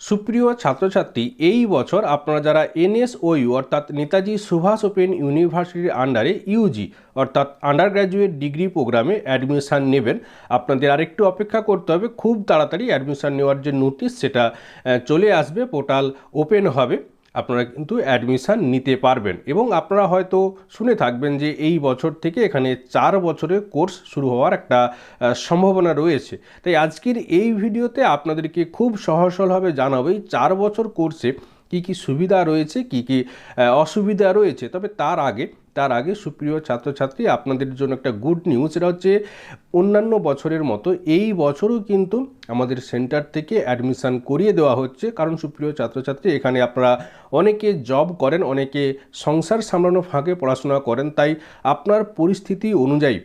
সুপ্রিয় ছাত্রছাত্রী, এই বছর আপনারা যারা এনএসওইউ, অর্থাৎ নেতাজি সুভাষ ওপেন ইউনিভার্সিটির আন্ডারে ইউজি, অর্থাৎ আন্ডার গ্র্যাজুয়েট ডিগ্রি প্রোগ্রামে অ্যাডমিশান নেবেন, আপনাদের আরেকটু অপেক্ষা করতে হবে। খুব তাড়াতাড়ি অ্যাডমিশান নেওয়ার যে নোটিশ, সেটা চলে আসবে, পোর্টাল ওপেন হবে। আপনারা কিন্তু অ্যাডমিশান নিতে পারবেন। এবং আপনারা হয়তো শুনে থাকবেন যে এই বছর থেকে এখানে চার বছরের কোর্স শুরু হওয়ার একটা সম্ভাবনা রয়েছে। তাই আজকের এই ভিডিওতে আপনাদেরকে খুব সহসলভাবে জানাব এই চার বছর কোর্সে কি কি সুবিধা রয়েছে, কি কি অসুবিধা রয়েছে। তবে তার আগে তার আগে সুপ্রিয় ছাত্রছাত্রী, আপনাদের জন্য একটা গুড নিউজ এটা হচ্ছে অন্যান্য বছরের মতো এই বছরও কিন্তু আমাদের সেন্টার থেকে অ্যাডমিশান করিয়ে দেওয়া হচ্ছে। কারণ সুপ্রিয় ছাত্রছাত্রী, এখানে আপনারা অনেকে জব করেন, অনেকে সংসার সামলানো ফাঁকে পড়াশোনা করেন, তাই আপনার পরিস্থিতি অনুযায়ী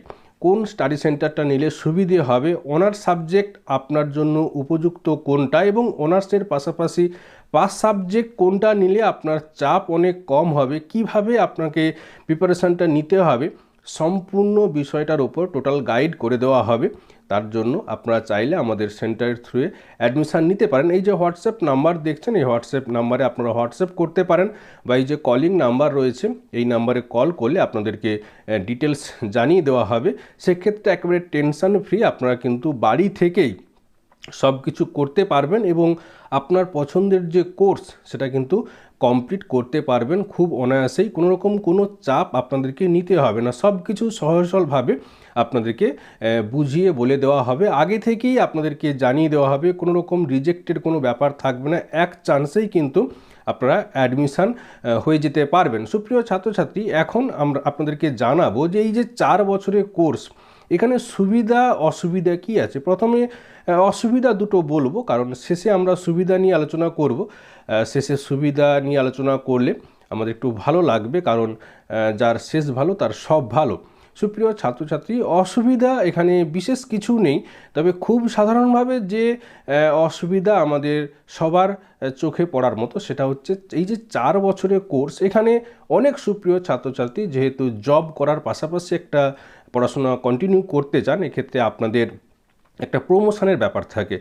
কোন স্টাডি সেন্টারটা নিলে সুবিধে হবে অনার্স সাবজেক্ট আপনার জন্য উপযুক্ত কোনটা এবং অনার্সের পাশাপাশি পাস সাবজেক্ট কোনটা নিলে আপনার চাপ অনেক কম হবে? কীভাবে আপনাকে প্রিপারেশানটা নিতে হবে? সম্পূর্ণ বিষয়টার উপর টোটাল গাইড করে দেওয়া হবে। তার জন্য আপনারা চাইলে আমাদের সেন্টারের থ্রুয়ে অ্যাডমিশান নিতে পারেন। এই যে হোয়াটসঅ্যাপ নাম্বার দেখছেন, এই হোয়াটসঅ্যাপ নাম্বারে আপনারা হোয়াটসঅ্যাপ করতে পারেন বা এই যে কলিং নাম্বার রয়েছে, এই নাম্বারে কল করলে আপনাদেরকে ডিটেলস জানিয়ে দেওয়া হবে। সেক্ষেত্রে একেবারে টেনশন ফ্রি আপনারা কিন্তু বাড়ি থেকেই সব কিছু করতে পারবেন এবং আপনার পছন্দের যে কোর্স, সেটা কিন্তু কমপ্লিট করতে পারবেন খুব অনায়াসেই। কোনো রকম কোনো চাপ আপনাদেরকে নিতে হবে না। সব কিছু সহজ সরলভাবে আপনাদেরকে বুঝিয়ে বলে দেওয়া হবে। আগে থেকেই আপনাদেরকে জানিয়ে দেওয়া হবে কোনো রকম রিজেক্টের কোনো ব্যাপার থাকবে না। এক চান্সেই কিন্তু আপনারা অ্যাডমিশান হয়ে যেতে পারবেন। সুপ্রিয় ছাত্রছাত্রী, এখন আমরা আপনাদেরকে জানাব যে এই যে চার বছরের কোর্স এখানে সুবিধা, অসুবিধা কি আছে? প্রথমে অসুবিধা দুটো বলব, কারণ শেষে আমরা সুবিধা নিয়ে আলোচনা করব। শেষে সুবিধা নিয়ে আলোচনা করলে আমাদের একটু ভালো লাগবে, কারণ যার শেষ ভালো, তার সব ভালো। সুপ্রিয় ছাত্রছাত্রী, অসুবিধা এখানে বিশেষ কিছু নেই, তবে খুব সাধারণভাবে যে অসুবিধা আমাদের সবার চোখে পড়ার মতো, সেটা হচ্ছে এই যে চার বছরের কোর্স, এখানে অনেক সুপ্রিয় ছাত্রছাত্রী যেহেতু জব করার পাশাপাশি একটা পড়াশোনা কন্টিনিউ করতে চান, এক্ষেত্রে আপনাদের একটা প্রমোশনের ব্যাপার থাকে।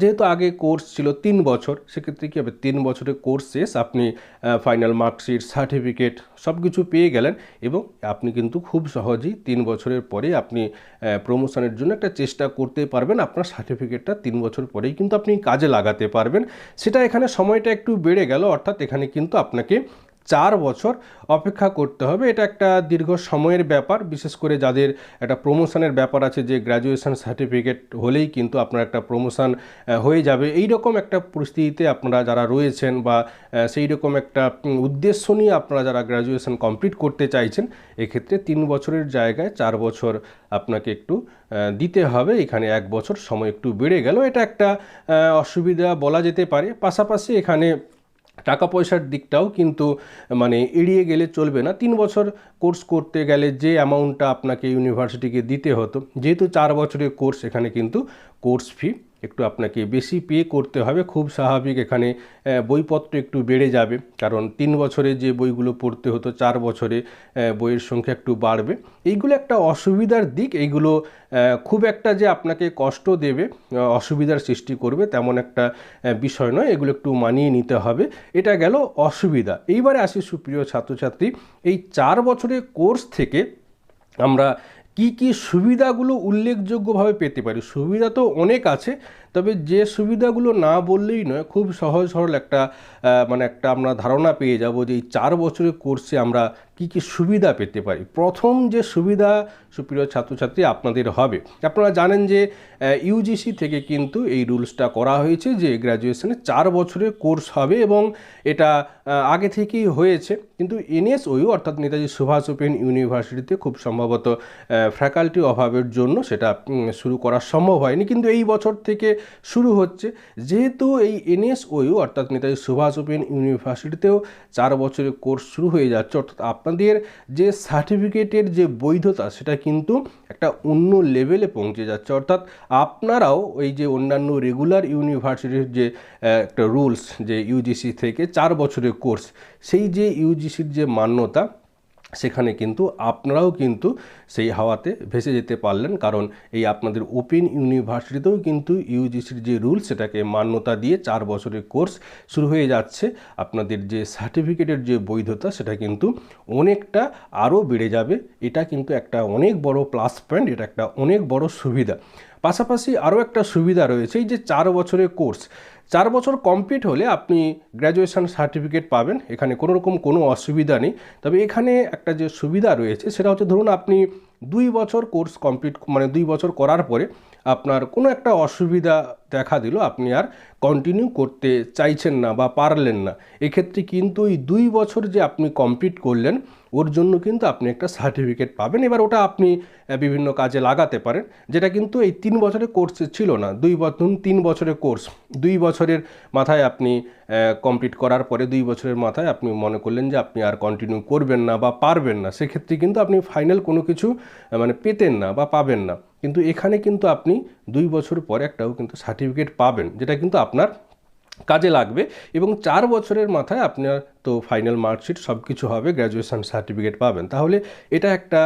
যেহেতু আগে কোর্স ছিল তিন বছর, সেক্ষেত্রে কী হবে? তিন বছরের কোর্স শেষ, আপনি ফাইনাল মার্কশিট সার্টিফিকেট সব কিছু পেয়ে গেলেন এবং আপনি কিন্তু খুব সহজেই তিন বছরের পরে আপনি প্রমোশনের জন্য একটা চেষ্টা করতে পারবেন। আপনার সার্টিফিকেটটা তিন বছর পরেই কিন্তু আপনি কাজে লাগাতে পারবেন। সেটা এখানে সময়টা একটু বেড়ে গেল, অর্থাৎ এখানে কিন্তু আপনাকে চার বছর অপেক্ষা করতে হবে। এটা একটা দীর্ঘ সময়ের ব্যাপার। বিশেষ করে যাদের একটা প্রমোশনের ব্যাপার আছে, যে গ্র্যাজুয়েশন সার্টিফিকেট হলেই কিন্তু আপনার একটা প্রমোশন হয়ে যাবে। এই রকম একটা পরিস্থিতিতে আপনারা যারা রয়েছেন বা সেই রকম একটা উদ্দেশ্য নিয়ে আপনারা যারা গ্র্যাজুয়েশন কমপ্লিট করতে চাইছেন, এক্ষেত্রে তিন বছরের জায়গায় চার বছর আপনাকে একটু দিতে হবে। এখানে এক বছর সময় একটু বেড়ে গেল। এটা একটা অসুবিধা বলা যেতে পারে। পাশাপাশি এখানে টাকা পয়সার দিকটাও কিন্তু মানে এড়িয়ে গেলে চলবে না। তিন বছর কোর্স করতে গেলে যে অ্যামাউন্টটা আপনাকে ইউনিভার্সিটিকে দিতে হতো, যেহেতু চার বছরের কোর্স, এখানে কিন্তু কোর্স ফি একটু আপনাকে বেশি পে করতে হবে। খুব স্বাভাবিক এখানে বইপত্র একটু বেড়ে যাবে। কারণ তিন বছরে যে বইগুলো পড়তে হতো, চার বছরে বইয়ের সংখ্যা একটু বাড়বে। এইগুলো একটা অসুবিধার দিক। এইগুলো খুব একটা যে আপনাকে কষ্ট দেবে অসুবিধার সৃষ্টি করবে তেমন একটা বিষয় নয়। এগুলো একটু মানিয়ে নিতে হবে। এটা গেল অসুবিধা। এইবারে আসি সুপ্রিয় ছাত্রছাত্রী, এই চার বছরের কোর্স থেকে আমরা কি কি সুবিধাগুলো উল্লেখযোগ্যভাবে পেতে পারি? সুবিধা তো অনেক আছে তবে যে সুবিধাগুলো না বললেই নয়, খুব সহজ সরল একটা মানে একটা আমরা ধারণা পেয়ে যাব যে এই চার বছরের কোর্সে আমরা কি কি সুবিধা পেতে পারি। প্রথম যে সুবিধা সুপ্রিয় ছাত্রছাত্রী আপনাদের হবে, আপনারা জানেন যে ইউজিসি থেকে কিন্তু এই রুলসটা করা হয়েছে যে গ্র্যাজুয়েশনে চার বছরের কোর্স হবে এবং এটা আগে থেকেই হয়েছে। কিন্তু এনএসওইউ অর্থাৎ নেতাজি সুভাষ ওপেন ইউনিভার্সিটিতে খুব সম্ভবত ফ্যাকাল্টি অভাবের জন্য সেটা শুরু করা সম্ভব হয়নি। কিন্তু এই বছর থেকে শুরু হচ্ছে। যেহেতু এই এনএসওইউ অর্থাৎ নেতাজি সুভাষ ওপেন ইউনিভার্সিটিতেও চার বছরের কোর্স শুরু হয়ে যাচ্ছে, অর্থাৎ আপনাদের যে সার্টিফিকেটের যে বৈধতা, সেটা কিন্তু একটা অন্য লেভেলে পৌঁছে যাচ্ছে। অর্থাৎ আপনারাও ওই যে অন্যান্য রেগুলার ইউনিভার্সিটির যে একটা রুলস, যে ইউজিসি থেকে চার বছরের কোর্স, সেই যে ইউজিসির যে মান্যতা সেখানে কিন্তু আপনারাও কিন্তু সেই হাওয়াতে ভেসে যেতে পারলেন। কারণ এই আপনাদের ওপেন ইউনিভার্সিটিতেও কিন্তু ইউজিসির যে রুল, সেটাকে মান্যতা দিয়ে চার বছরের কোর্স শুরু হয়ে যাচ্ছে। আপনাদের যে সার্টিফিকেটের যে বৈধতা, সেটা কিন্তু অনেকটা আরও বেড়ে যাবে। এটা কিন্তু একটা অনেক বড় প্লাস পয়েন্ট, এটা একটা অনেক বড় সুবিধা। পাশাপাশি আরও একটা সুবিধা রয়েছে, এই যে চার বছরের কোর্স চার বছর কমপ্লিট হলে আপনি গ্র্যাজুয়েশান সার্টিফিকেট পাবেন। এখানে কোনো রকম কোনো অসুবিধা নেই। তবে এখানে একটা যে সুবিধা রয়েছে, সেটা হচ্ছে ধরুন আপনি দুই বছর কোর্স কমপ্লিট মানে দুই বছর করার পরে আপনার কোনো একটা অসুবিধা দেখা দিল, আপনি আর কন্টিনিউ করতে চাইছেন না বা পারলেন না। এক্ষেত্রে কিন্তু ওই দুই বছর যে আপনি কমপ্লিট করলেন, ওর জন্য কিন্তু আপনি একটা সার্টিফিকেট পাবেন। এবার ওটা আপনি বিভিন্ন কাজে লাগাতে পারেন। যেটা কিন্তু এই তিন বছরের কোর্স ছিল না। দুই বছর তিন বছরের কোর্স দুই বছরের মাথায় আপনি কমপ্লিট করার পরে দুই বছরের মাথায় আপনি মনে করলেন যে আপনি আর কন্টিনিউ করবেন না বা পারবেন না। সেক্ষেত্রে কিন্তু আপনি ফাইনাল কোনো কিছু মানে পেতেন না বা পাবেন না। কিন্তু এখানে কিন্তু আপনি দুই বছর পরে একটাও কিন্তু সার্টিফিকেট পাবেন, যেটা কিন্তু আপনার কাজে লাগবে। এবং চার বছরের মাথায় আপনার তো ফাইনাল মার্কশিট সব কিছু হবে গ্র্যাজুয়েশান সার্টিফিকেট পাবেন। তাহলে এটা একটা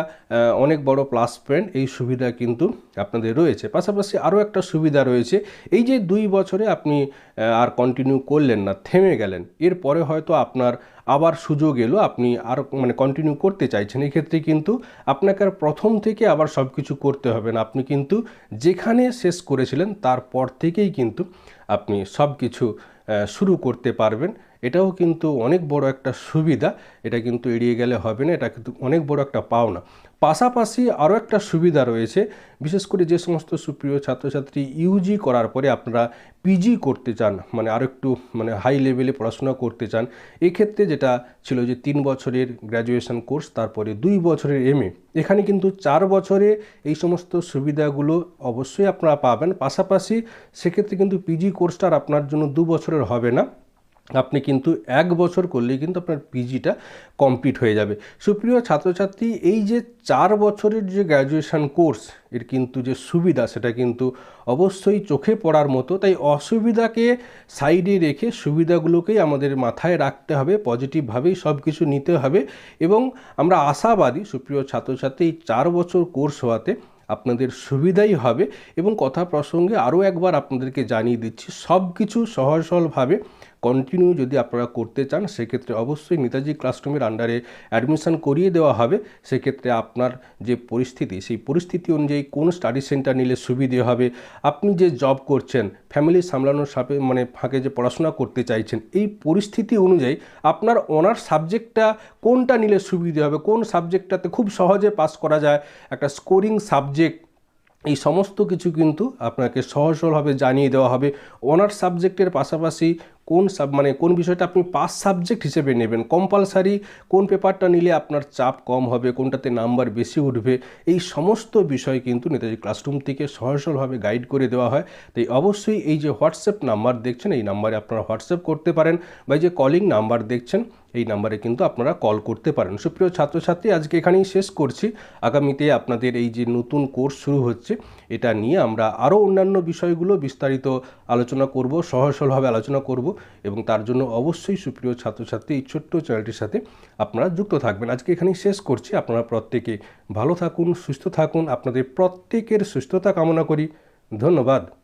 অনেক বড় প্লাস পয়েন্ট এই সুবিধা কিন্তু আপনাদের রয়েছে। পাশাপাশি আরও একটা সুবিধা রয়েছে। এই যে দুই বছরে আপনি আর কন্টিনিউ করলেন না, থেমে গেলেন। এরপরে হয়তো আপনার আবার সুযোগ এলো, আপনি আর মানে কন্টিনিউ করতে চাইছেন। এক্ষেত্রে কিন্তু আপনাকে আর প্রথম থেকে আবার সব কিছু করতে হবে না। আপনি কিন্তু যেখানে শেষ করেছিলেন, তারপর থেকেই কিন্তু আপনি সব কিছু শুরু করতে পারবেন। এটাও কিন্তু অনেক বড় একটা সুবিধা। এটা কিন্তু এড়িয়ে গেলে হবে না, এটা কিন্তু অনেক বড় একটা পাওনা। পাশাপাশি আরও একটা সুবিধা রয়েছে, বিশেষ করে যে সমস্ত সুপ্রিয় ছাত্রছাত্রী ইউজি করার পরে আপনারা পিজি করতে চান মানে আরও একটু মানে হাই লেভেলে পড়াশোনা করতে চান, এক্ষেত্রে যেটা ছিল যে তিন বছরের গ্র্যাজুয়েশন কোর্স তারপরে দুই বছরের এমএ এখানে কিন্তু চার বছরে এই সমস্ত সুবিধাগুলো অবশ্যই আপনারা পাবেন। পাশাপাশি সেক্ষেত্রে কিন্তু পিজি কোর্সটা আর আপনার জন্য দু বছরের হবে না। আপনি কিন্তু এক বছর করলেই কিন্তু আপনার পিজিটা কমপ্লিট হয়ে যাবে। সুপ্রিয় ছাত্রছাত্রী, এই যে চার বছরের যে গ্র্যাজুয়েশন কোর্স এর কিন্তু যে সুবিধা, সেটা কিন্তু অবশ্যই চোখে পড়ার মতো। তাই অসুবিধাকে সাইডে রেখে সুবিধাগুলোকেই আমাদের মাথায় রাখতে হবে পজিটিভভাবেই সব কিছু নিতে হবে। এবং আমরা আশাবাদী, সুপ্রিয় ছাত্রছাত্রী, এই চার বছর কোর্স হওয়াতে আপনাদের সুবিধাই হবে। এবং কথা প্রসঙ্গে আরও একবার আপনাদেরকে জানিয়ে দিচ্ছি সব কিছু সহজ সরলভাবে কন্টিনিউ যদি আপনারা করতে চান, সেক্ষেত্রে অবশ্যই নেতাজি ক্লাসরুমের আন্ডারে অ্যাডমিশন করিয়ে দেওয়া হবে। সেক্ষেত্রে আপনার যে পরিস্থিতি, সেই পরিস্থিতি অনুযায়ী কোন স্টাডি সেন্টার নিলে সুবিধে হবে, আপনি যে জব করছেন ফ্যামিলি সামলানোর সাপে মানে ফাঁকে যে পড়াশোনা করতে চাইছেন, এই পরিস্থিতি অনুযায়ী আপনার অনার্স সাবজেক্টটা কোনটা নিলে সুবিধে হবে, কোন সাবজেক্টটাতে খুব সহজে পাস করা যায়, একটা স্কোরিং সাবজেক্ট এই সমস্ত কিছু কিন্তু আপনাকে সহজ জানিয়ে দেওয়া হবে। অনার্স সাবজেক্টের পাশাপাশি কোন সাব মানে কোন বিষয়টা আপনি পাস সাবজেক্ট হিসেবে নেবেন? কম্পালসারি কোন পেপারটা নিলে আপনার চাপ কম হবে? কোনটাতে নাম্বার বেশি উঠবে? এই সমস্ত বিষয় কিন্তু নেতাজি ক্লাসরুম থেকে সহজ সরলভাবে গাইড করে দেওয়া হয়। তাই অবশ্যই এই যে হোয়াটসঅ্যাপ নাম্বার দেখছেন, এই নাম্বারে আপনারা হোয়াটসঅ্যাপ করতে পারেন বা এই যে কলিং নাম্বার দেখছেন, এই নাম্বারে কিন্তু আপনারা কল করতে পারেন। সুপ্রিয় ছাত্রছাত্রী, আজকে এখানেই শেষ করছি। আগামীতে আপনাদের এই যে নতুন কোর্স শুরু হচ্ছে এটা নিয়ে আমরা আরও অন্যান্য বিষয়গুলো বিস্তারিত আলোচনা করব সহসলভাবে আলোচনা করব এবং তার জন্য অবশ্যই সুপ্রিয় ছাত্রছাত্রী এই ছোট্ট চ্যানেলটির সাথে আপনারা যুক্ত থাকবেন। আজকে এখানেই শেষ করছি। আপনারা প্রত্যেকে ভালো থাকুন, সুস্থ থাকুন। আপনাদের প্রত্যেকের সুস্থতা কামনা করি। ধন্যবাদ।